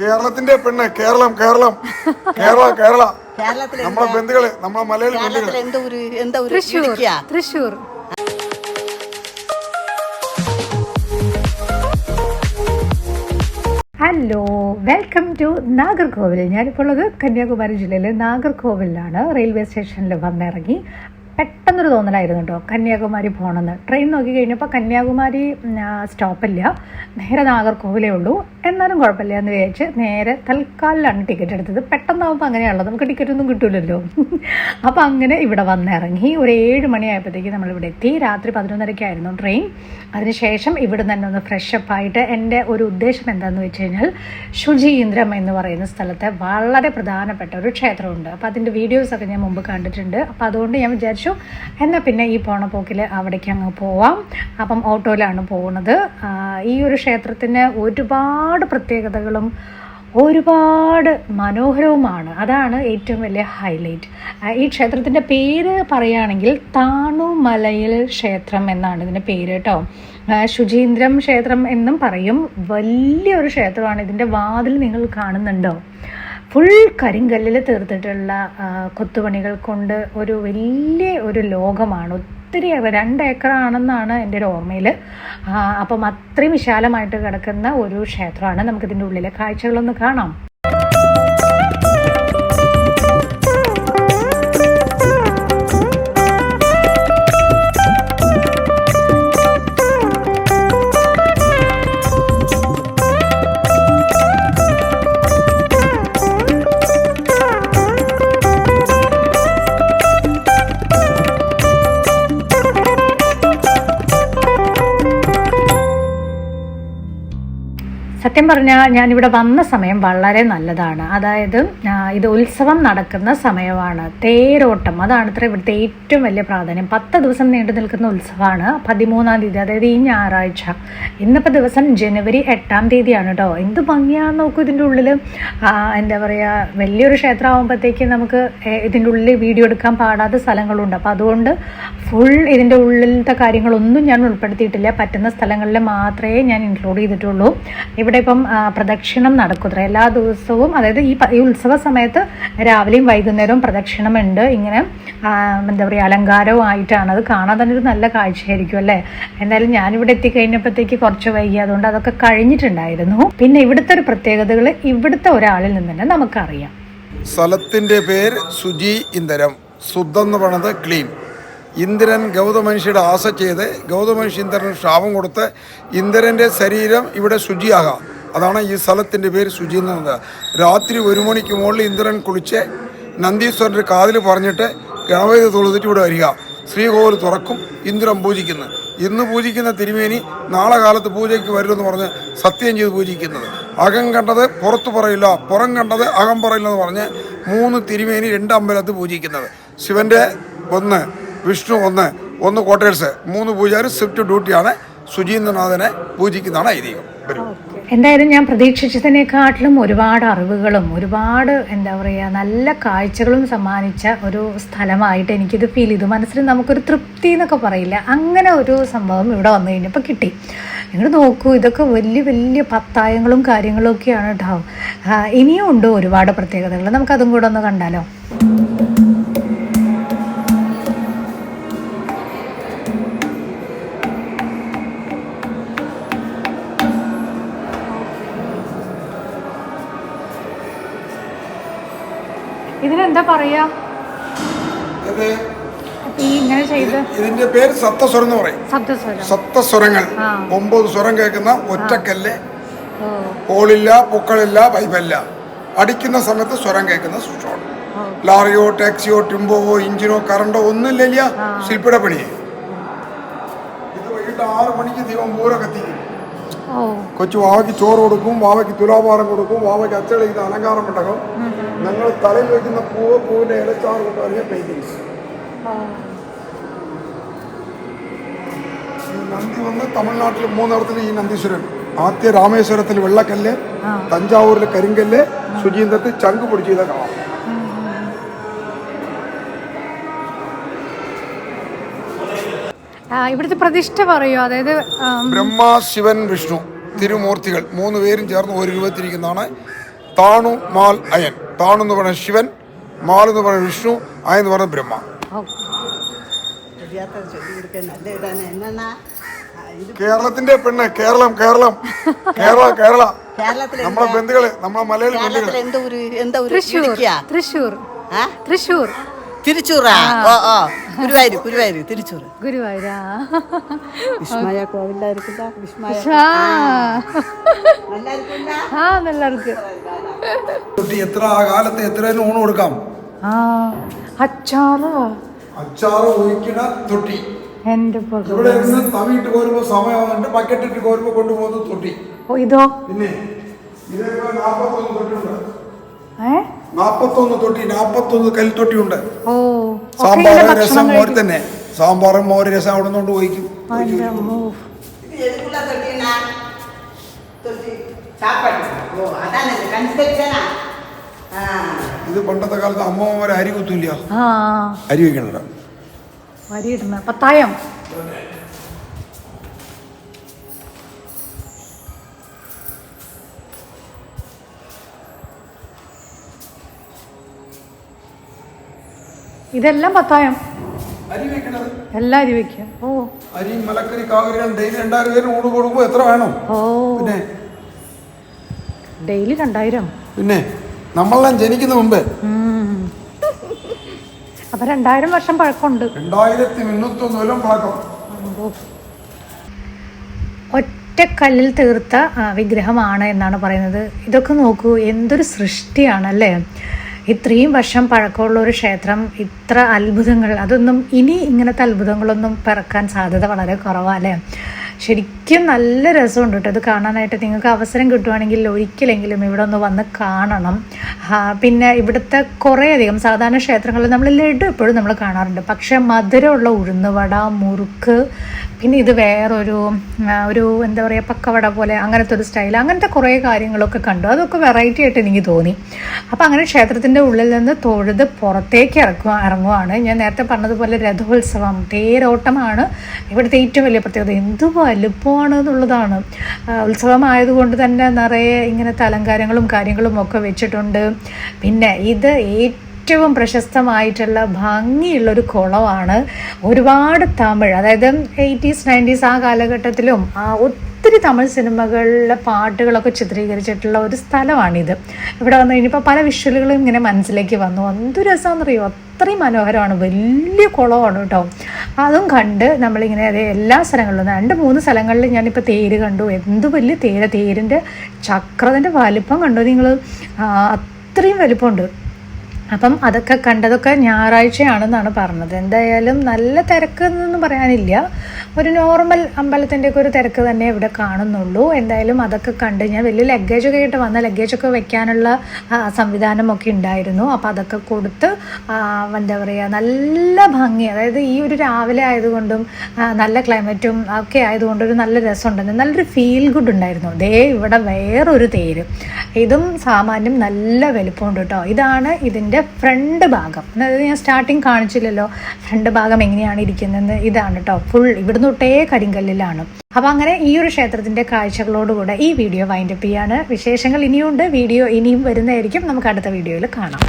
കേരളത്തിന്റെ പെണ്ണ് കേരളം കേരളം. കേരള കേരള. നമ്മളെ ബന്ധുക്കൾ നമ്മളെ മലയാളി ബന്ധുക്കൾ. എന്താ ഒരു എന്താ ഒരു Thrissur ഇടുക്കിയാ Thrissur. Hello welcome to Nagercoil ഞാനിപ്പോൾ ഉള്ളത് കന്യാകുമാരി ജില്ലയിലെ നാഗർകോവിലാണ് റെയിൽവേ സ്റ്റേഷനിൽ വന്നിറങ്ങി. പെട്ടെന്നൊരു തോന്നലായിരുന്നു കേട്ടോ. കന്യാകുമാരി പോകണമെന്ന് ട്രെയിൻ നോക്കി കഴിഞ്ഞപ്പോൾ കന്യാകുമാരി സ്റ്റോപ്പില്ല നേരെ നാഗർകോവിലേ ഉള്ളൂ. എന്നാലും കുഴപ്പമില്ല എന്ന് വിചാരിച്ച് നേരെ തൽക്കാലിലാണ് ടിക്കറ്റ് എടുത്തത്. പെട്ടെന്നാകുമ്പോൾ അങ്ങനെയാണല്ലോ. നമുക്ക് ടിക്കറ്റ് ഒന്നും കിട്ടില്ലല്ലോ അപ്പോൾ അങ്ങനെ ഇവിടെ വന്നിറങ്ങി. ഒരു ഏഴ് മണിയായപ്പോഴത്തേക്ക് നമ്മളിവിടെ എത്തി. രാത്രി പതിനൊന്നരയ്ക്കായിരുന്നു ട്രെയിൻ അതിനുശേഷം ഇവിടെ തന്നെ ഒന്ന് ഫ്രഷപ്പ് ആയിട്ട് എന്റെ ഒരു ഉദ്ദേശം എന്താണെന്ന് വെച്ച് കഴിഞ്ഞാൽ ശുചീന്ദ്രം എന്ന് പറയുന്ന സ്ഥലത്തെ വളരെ പ്രധാനപ്പെട്ട ഒരു ക്ഷേത്രമുണ്ട്. അപ്പോൾ അതിന്റെ വീഡിയോസൊക്കെ ഞാൻ മുമ്പ് കണ്ടിട്ടുണ്ട്. അപ്പോൾ അതുകൊണ്ട് ഞാൻ വിചാരിച്ചു എന്നാൽ പിന്നെ ഈ പോണ പോക്കിൽ അവിടേക്ക് അങ്ങ് പോവാം. അപ്പം ഓട്ടോയിലാണ് പോകുന്നത് ഈ ഒരു ക്ഷേത്രത്തിന് ഒരുപാട് പ്രത്യേകതകളും ഒരുപാട് മനോഹരവുമാണ്. അതാണ് ഏറ്റവും വലിയ ഹൈലൈറ്റ്. ഈ ക്ഷേത്രത്തിന്റെ പേര് പറയുകയാണെങ്കിൽ താണുമലയിൽ ക്ഷേത്രം എന്നാണ് ഇതിന്റെ പേര് കേട്ടോ. ശുചീന്ദ്രം ക്ഷേത്രം എന്നും പറയും. വലിയൊരു ക്ഷേത്രമാണ് ഇതിന്റെ വാതിൽ നിങ്ങൾ കാണുന്നുണ്ടോ? ഫുൾ കരിങ്കല്ലിൽ തീർത്തിട്ടുള്ള കൊത്തുപണികൾ കൊണ്ട് ഒരു വലിയ ഒരു ലോകമാണ്. ഒത്തിരി രണ്ട് ഏക്കറാണെന്നാണ് എന്റെ ഒരു ഓർമ്മയിൽ അപ്പം അത്രയും വിശാലമായിട്ട് കിടക്കുന്ന ഒരു ക്ഷേത്രമാണ് നമുക്കിതിന്റെ ഉള്ളിലെ കാഴ്ചകളൊന്ന് കാണാം. സത്യം പറഞ്ഞാൽ ഞാനിവിടെ വന്ന സമയം വളരെ നല്ലതാണ്. അതായത് ഇത് ഉത്സവം നടക്കുന്ന സമയമാണ്. തേരോട്ടം. അതാണ് ഇത്ര ഇവിടുത്തെ ഏറ്റവും വലിയ പ്രാധാന്യം. പത്ത് ദിവസം നീണ്ടു നിൽക്കുന്ന ഉത്സവമാണ് പതിമൂന്നാം തീയതി അതായത് ഈ ഞായറാഴ്ച. ഇന്നിപ്പോൾ ദിവസം ജനുവരി എട്ടാം തീയതിയാണ് കേട്ടോ എന്ത് ഭംഗിയാണെന്ന് നോക്കൂ ഇതിന്റെ ഉള്ളിൽ എന്താ പറയുക വലിയൊരു ക്ഷേത്രമാകുമ്പോഴത്തേക്ക് നമുക്ക് ഇതിന്റെ ഉള്ളിൽ വീഡിയോ എടുക്കാൻ പാടാത്ത സ്ഥലങ്ങളുണ്ട്. അപ്പോൾ അതുകൊണ്ട് ഫുൾ ഇതിന്റെ ഉള്ളിലത്തെ കാര്യങ്ങളൊന്നും ഞാൻ ഉൾപ്പെടുത്തിയിട്ടില്ല. പറ്റുന്ന സ്ഥലങ്ങളിൽ മാത്രമേ ഞാൻ ഇൻക്ലൂഡ് ചെയ്തിട്ടുള്ളൂ. ഇപ്പം പ്രദക്ഷിണം നടക്കുത്ര എല്ലാ ദിവസവും അതായത് ഈ ഈ ഉത്സവ സമയത്ത് രാവിലെയും വൈകുന്നേരവും പ്രദക്ഷിണമുണ്ട്. ഇങ്ങനെ എന്താ പറയുക അലങ്കാരവുമായിട്ടാണ്. അത് കാണാൻ തന്നെ ഒരു നല്ല കാഴ്ചയായിരിക്കും അല്ലേ? എന്തായാലും ഞാനിവിടെ എത്തിക്കഴിഞ്ഞപ്പോഴത്തേക്ക് കുറച്ച് വൈകി. അതുകൊണ്ട് അതൊക്കെ കഴിഞ്ഞിട്ടുണ്ടായിരുന്നു. പിന്നെ ഇവിടുത്തെ ഒരു പ്രത്യേകതകൾ ഇവിടുത്തെ ഒരാളിൽ നിന്ന് തന്നെ നമുക്കറിയാം. സ്ഥലത്തിന്റെ പേര് സുജി ഇന്ദരം ശുദ്ധം എന്ന് പറയുന്നത് ക്ലീൻ. ഇന്ദ്രൻ ഗൗതമനുഷ്യയുടെ ആശ ചെയ്ത് ഗൗതമനുഷ്യ ഇന്ദ്രന് ശാപം കൊടുത്ത് ഇന്ദ്രന്റെ ശരീരം ഇവിടെ ശുചിയാകാം. അതാണ് ഈ സ്ഥലത്തിന്റെ പേര് ശുചി എന്ന് പറയുന്നത്. രാത്രി ഒരു മണിക്ക് മുകളിൽ ഇന്ദ്രൻ കുളിച്ച് നന്ദീശ്വരന്റെ കാതിൽ പറഞ്ഞിട്ട് ഗണപതി തൊഴുതിട്ട് ഇവിടെ വരിക. ശ്രീകോവിൽ തുറക്കും ഇന്ദ്രൻ പൂജിക്കുന്നു. ഇന്ന് പൂജിക്കുന്ന തിരുമേനി നാളെ കാലത്ത് പൂജയ്ക്ക് വരുമെന്ന് പറഞ്ഞ് സത്യം ചെയ്ത് പൂജിക്കുന്നത്. അകം കണ്ടത് പുറത്ത് പറയില്ല പുറം കണ്ടത് അകം പറയില്ല എന്ന് പറഞ്ഞ് മൂന്ന് തിരുമേനി രണ്ട് അമ്പലത്ത് പൂജിക്കുന്നത്. ശിവന്റെ ഒന്ന് വിഷ്ണു ഒന്ന് ഒന്ന് കോട്ടേഴ്സ് മൂന്ന് പൂജാരി സ്വിഫ്റ്റ് ഡ്യൂട്ടിയാണ് സുജീന്ദ്രനാഥനെ പൂജിക്കുന്നതാണ് ഐതിഹ്യം. എന്തായാലും ഞാൻ പ്രതീക്ഷിച്ചതിനെക്കാട്ടിലും ഒരുപാട് അറിവുകളും ഒരുപാട് എന്താ പറയുക നല്ല കാഴ്ചകളും സമ്മാനിച്ച ഒരു സ്ഥലമായിട്ട് എനിക്കിത് ഫീൽ ചെയ്തു. മനസ്സിൽ നമുക്കൊരു തൃപ്തി എന്നൊക്കെ പറയില്ല. അങ്ങനെ ഒരു സംഭവം ഇവിടെ വന്നു കഴിഞ്ഞപ്പോൾ കിട്ടി. നിങ്ങൾ നോക്കൂ ഇതൊക്കെ വലിയ വലിയ പത്തായങ്ങളും കാര്യങ്ങളും ഒക്കെയാണ് കേട്ടോ ഇനിയും ഉണ്ട് ഒരുപാട് പ്രത്യേകതകൾ. നമുക്കതും കൂടെ ഒന്ന് കണ്ടാലോ? ഇതിനെന്താ പറയാ? ഇതിന്റെ പേര് സപ്തസ്വരം എന്ന് പറയും. സപ്തസ്വരങ്ങൾ. ഒമ്പത് സ്വരം കേൾക്കുന്ന ഒറ്റക്കല്ല്. കോളില്ല പൂക്കളില്ല പൈപ്പല്ല അടിക്കുന്ന സമയത്ത് സ്വരം കേൾക്കുന്ന സൂക്ഷ്മമാണ്. ലാറിയോ ടാക്സിയോ ടിമ്പോവോ ഇഞ്ചിനോ കറണ്ടോ ഒന്നും ഇല്ല. ശില്പിയുടെ പണി. ഇത് വൈകിട്ട് ആറ് മണിക്ക് ദീപം പൂര കത്തിക്കും. കൊച്ചു വാവയ്ക്ക് ചോറ് കൊടുക്കും വാവയ്ക്ക് തുലാഭാരം കൊടുക്കും വാവയ്ക്ക് അച്ചടിക്കുന്ന അലങ്കാരം ഉണ്ടാകും ഞങ്ങൾ തലയിൽ വയ്ക്കുന്ന പൂവ് പൂവിന്റെ ഇലച്ചാറ് കൊണ്ടുവരിക പെയിന്റിങ്സ് ഓ ഈ നന്ദി വന്ന് തമിഴ്നാട്ടിൽ മൂന്നിടത്തിൽ ഈ നന്ദീശ്വരൻ ആദ്യ രാമേശ്വരത്തിൽ വെള്ളക്കല്ല് തഞ്ചാവൂരിൽ കരിങ്കല്ല് ശുചീന്ദ്രത്തിൽ ചങ്ക് പൊടിച്ച് ചെയ്ത കാണാം ഇവിടുത്തെ പ്രതിഷ്ഠ പറയുമോ അതായത് ബ്രഹ്മ ശിവൻ വിഷ്ണു തിരുമൂർത്തികൾ മൂന്ന് പേരും ചേർന്ന് ഒരു രൂപത്തിരിക്കുന്നതാണ്. താണു മാൽ അയൻ. താണു എന്ന് പറഞ്ഞ ശിവൻ മാൽ എന്ന് പറഞ്ഞ വിഷ്ണു അയൻ എന്ന് പറഞ്ഞ ബ്രഹ്മ. കേരളത്തിന്റെ പെണ്ണ് കേരളം കേരളം. കേരള കേരള. നമ്മളെ ബന്ധുക്കൾ നമ്മളെ മലയാളി ബന്ധുക്കൾ. തൃശൂർ തൃശൂർ തൃശൂർ തിരുച്ചൂറാ? ഓ ഓ. ഗുരുവായൂർ ഗുരുവായൂർ തിരുച്ചൂർ ഗുരുവായൂരാ വിസ്മയ കോവിലായിരിക്കില്ല വിസ്മയ. ആ. നല്ലവർക്ക് കുട്ടി എത്ര ആ കാലത്ത് എത്ര ഊണ് കൊടുക്കാം? ആ അച്ചാറോ? അച്ചാറ് ഒഴിക്കണ തൊട്ടി. എന്റെ ഇവിടെ ഇരുന്ന് തവിയിട്ട് കോരുമ്പോ സമയം ബക്കറ്റ് ഇട്ട് കോരുമ്പോ കൊണ്ടുപോകുന്ന തൊട്ടി. ഓ ഇതോ? പിന്നെ ഇതേപോലെ നാൽപ്പത്തൊന്ന് തൊട്ടിട്ടുണ്ട് ഏഹ് നാപ്പത്തൊന്ന് തൊട്ടി നാപ്പത്തൊന്ന് കൽത്തൊട്ടിയുണ്ട് സാമ്പാർ രസം മോര് തന്നെ. സാമ്പാറും മോര് രസം അവിടെ കൊണ്ട് വഹിക്കും ഇത് പണ്ടത്തെ കാലത്ത് അമ്മമാരെ അരി കുത്തില്ല. അരി വെക്കണ്ട അരി ഇടുന്ന പത്തായം. ഇതെല്ലാം പത്തായം. എല്ലാം അരി വെക്കുക. ഓ. അരി മലക്കറി കാവരികൾ ഡെയിലി രണ്ടായിരം പേര് ഊട് കൊടുക്കുമ്പോൾ എത്ര വേണം? ഓ. പിന്നെ? ഡെയിലി രണ്ടായിരം. പിന്നെ? നമ്മളെല്ലാം ജനിക്കുന്ന മുമ്പേ. അപ്പൊ രണ്ടായിരം വർഷം പഴക്കമുണ്ട്. രണ്ടായിരത്തി മുന്നൂറ്റൊന്ന് കൊല്ലം പഴക്കം. ഒറ്റക്കല്ലിൽ തീർത്ത വിഗ്രഹമാണ് എന്നാണ് പറയുന്നത്. ഇതൊക്കെ നോക്കൂ എന്തൊരു സൃഷ്ടിയാണ് അല്ലേ ഇത്രയും വർഷം പഴക്കമുള്ള ഒരു ക്ഷേത്രം ഇത്ര അത്ഭുതങ്ങൾ അതൊന്നും ഇനി ഇങ്ങനത്തെ അത്ഭുതങ്ങളൊന്നും പിറക്കാൻ സാധ്യത വളരെ കുറവല്ലേ ശരിക്കും നല്ല രസമുണ്ട് കേട്ടോ ഇത് കാണാനായിട്ട്. നിങ്ങൾക്ക് അവസരം കിട്ടുവാണെങ്കിൽ ഒരിക്കലെങ്കിലും ഇവിടെ ഒന്ന് വന്ന് കാണണം. പിന്നെ ഇവിടുത്തെ കുറേയധികം സാധാരണ ക്ഷേത്രങ്ങളിൽ നമ്മൾ ലഡു എപ്പോഴും നമ്മൾ കാണാറുണ്ട്. പക്ഷേ മധുരമുള്ള ഉഴുന്നുവട മുറുക്ക് പിന്നെ ഇത് വേറൊരു ഒരു എന്താ പറയുക പക്കവട പോലെ അങ്ങനത്തെ ഒരു സ്റ്റൈൽ അങ്ങനത്തെ കുറേ കാര്യങ്ങളൊക്കെ കണ്ടു. അതൊക്കെ വെറൈറ്റി ആയിട്ട് എനിക്ക് തോന്നി. അപ്പോൾ അങ്ങനെ ക്ഷേത്രത്തിന്റെ ഉള്ളിൽ നിന്ന് തൊഴുത് പുറത്തേക്ക് ഇറക്കുക ഇറങ്ങുവാണ്. ഞാൻ നേരത്തെ പറഞ്ഞതുപോലെ രഥോത്സവം തേരോട്ടമാണ് ഇവിടുത്തെ ഏറ്റവും വലിയ പ്രത്യേകത. എന്ത് വലുപ്പമാണ് എന്നുള്ളതാണ്. ഉത്സവമായതുകൊണ്ട് തന്നെ നിറയെ ഇങ്ങനത്തെ അലങ്കാരങ്ങളും കാര്യങ്ങളും ഒക്കെ വെച്ചിട്ടുണ്ട്. പിന്നെ ഇത് ഏറ്റവും പ്രശസ്തമായിട്ടുള്ള ഭംഗിയുള്ള ഒരു കുളമാണ്. ഒരുപാട് തമിഴ് അതായത് എയ്റ്റീസ് നയന്റീസ് ആ കാലഘട്ടത്തിലും ഒത്തിരി തമിഴ് സിനിമകളിലെ പാട്ടുകളൊക്കെ ചിത്രീകരിച്ചിട്ടുള്ള ഒരു സ്ഥലമാണിത്. ഇവിടെ വന്നു കഴിഞ്ഞപ്പോൾ പല വിഷ്വലുകളും ഇങ്ങനെ മനസ്സിലേക്ക് വന്നു. എന്ത് രസമാണെന്നറിയോ അത്രയും മനോഹരമാണ്. വലിയ കുളമാണ് കേട്ടോ. അതും കണ്ട് നമ്മളിങ്ങനെ അതേ എല്ലാ സ്ഥലങ്ങളിലും രണ്ട് മൂന്ന് സ്ഥലങ്ങളിൽ ഞാനിപ്പോൾ തേര് കണ്ടു. എന്ത് വലിയ തേര തേരിന്റെ ചക്രത്തിന്റെ വലിപ്പം കണ്ടു നിങ്ങൾ? അത്രയും വലിപ്പമുണ്ട്. അപ്പം അതൊക്കെ കണ്ടതൊക്കെ ഞായറാഴ്ചയാണെന്നാണ് പറഞ്ഞത്. എന്തായാലും നല്ല തിരക്ക് എന്നൊന്നും പറയാനില്ല. ഒരു നോർമൽ അമ്പലത്തിന്റെയൊക്കെ ഒരു തിരക്ക് തന്നെ ഇവിടെ കാണുന്നുള്ളൂ. എന്തായാലും അതൊക്കെ കണ്ട് ഞാൻ വലിയ ലഗേജൊക്കെ ആയിട്ട് വന്ന ലഗേജൊക്കെ വെക്കാനുള്ള സംവിധാനം സംവിധാനമൊക്കെ ഉണ്ടായിരുന്നു. അപ്പോൾ അതൊക്കെ കൊടുത്ത് എന്താ പറയുക നല്ല ഭംഗി അതായത് ഈ ഒരു രാവിലെ ആയതുകൊണ്ടും നല്ല ക്ലൈമറ്റും ഒക്കെ ആയതുകൊണ്ടും ഒരു നല്ല രസമുണ്ടെന്ന് നല്ലൊരു ഫീൽ ഗുഡ് ഉണ്ടായിരുന്നു. ദേ ഇവിടെ വേറൊരു തേര്. ഇതും സാമാന്യം നല്ല വലുപ്പമുണ്ട് കേട്ടോ. ഇതാണ് ഇതിന്റെ ഫ്രണ്ട് ഭാഗം. അതായത് ഞാൻ സ്റ്റാർട്ടിങ് കാണിച്ചില്ലല്ലോ. ഫ്രണ്ട് ഭാഗം എങ്ങനെയാണ് ഇരിക്കുന്നത് ഇതാണ് കേട്ടോ. ഫുൾ ഇവിടുന്ന് തൊട്ടേ കരിങ്കല്ലിലാണ്. അപ്പോൾ അങ്ങനെ ഈ ഒരു ക്ഷേത്രത്തിന്റെ കാഴ്ചകളോടുകൂടെ ഈ വീഡിയോ വൈൻഡപ്പ് ചെയ്യാണ്. വിശേഷങ്ങൾ ഇനിയുണ്ട്. വീഡിയോ ഇനിയും വരുന്നതായിരിക്കും. നമുക്ക് അടുത്ത വീഡിയോയിൽ കാണാം.